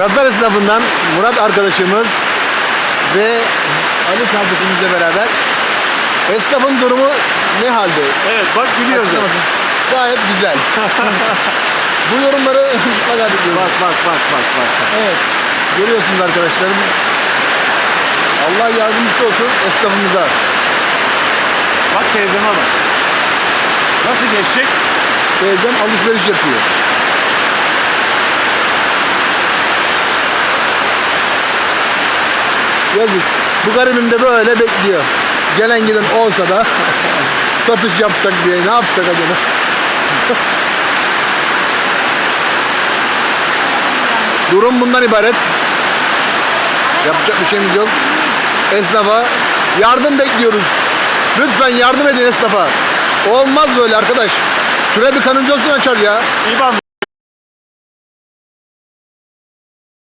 Kazlar esnafından Murat arkadaşımız ve Ali kardeşimizle beraber esnafın durumu ne halde? Evet bak gülüyoruz. Gayet güzel. Bu yorumları mutlaka bekliyoruz. Bak bak bak bak bak. Evet. Görüyorsunuz arkadaşlarım. Allah yardımcısı olsun esnafımıza. Bak teyzeme bak. Nasıl geçecek? Teyzem alışveriş yapıyor. Yazık. Bu garibim de böyle bekliyor. Gelen giden olsa da satış yapsak diye ne yapsak acaba? Durum bundan ibaret. Yapacak bir şeyimiz yok. Esnafa yardım bekliyoruz. Lütfen yardım edin esnafa. Olmaz böyle arkadaş. Şuraya bir kanalizasyon açar ya. İban